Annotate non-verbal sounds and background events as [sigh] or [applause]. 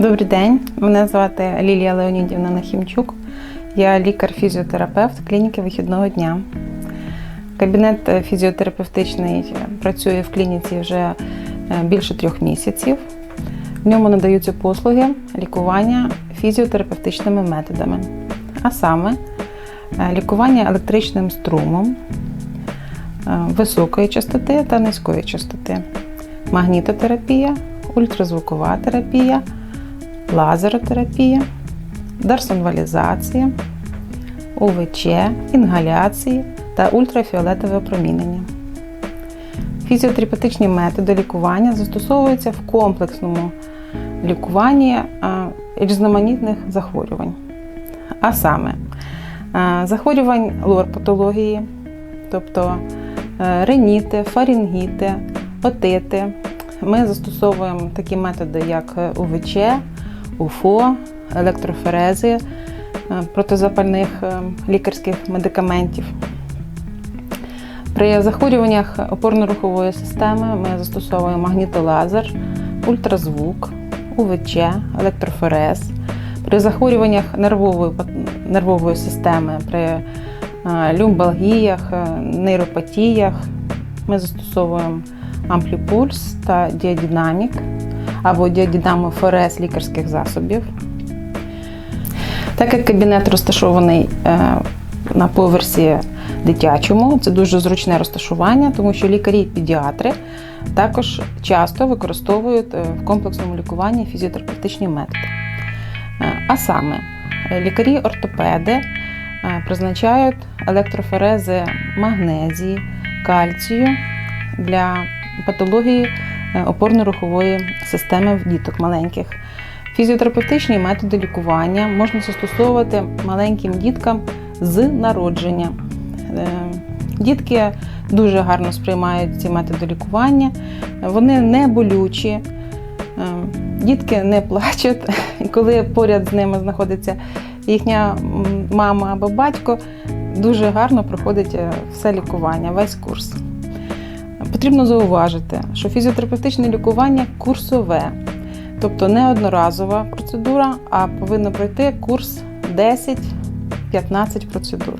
Добрий день, мене звати Лілія Леонідівна Нахімчук. Я лікар-фізіотерапевт клініки вихідного дня. Кабінет е, фізіотерапевтичний працює в клініці вже е, більше трьох місяців. В ньому надаються послуги лікування фізіотерапевтичними методами, а саме е, лікування електричним струмом високої частоти та низької частоти, магнітотерапія, ультразвукова терапія лазеротерапія, дарсонвалізація, УВЧ, інгаляції та ультрафіолетове опромінення. Фізіотерапевтичні методи лікування застосовуються в комплексному лікуванні різноманітних захворювань. А саме захворювань лор-патології, тобто е, реніти, фарінгіти, отити. Ми застосовуємо такі методи, як е, УВЧ, УФО, електроферези, е, протизапальних е, лікарських медикаментів. При захворюваннях опорно-рухової системи ми застосовуємо магнітолазер, ультразвук, УВЧ, електроферез. При захворюваннях нервової, нервової системи, при е, люмбалгіях, нейропатіях ми застосовуємо ампліпульс та діадинамік або діадинамофорез лікарських засобів. Так як кабінет розташований е, на поверсі дитячому, це дуже зручне розташування, тому що лікарі і педіатри також часто використовують е, в комплексному лікуванні фізіотерапевтичні методи. Е, А саме, лікарі-ортопеди призначають електроферези магнезії, кальцію для патології опорно-рухової системи в діток маленьких. Фізіотерапевтичні методи лікування можна застосовувати маленьким діткам з народження. Е, Дітки дуже гарно сприймають ці методи лікування, вони не болючі, е, дітки не плачуть. І [laughs] коли поряд з ними знаходиться їхня мама або батько, дуже гарно проходить е, все лікування, весь курс. Потрібно зауважити, що фізіотерапевтичне лікування курсове, тобто не одноразова процедура, а повинно пройти курс 10-15 процедур.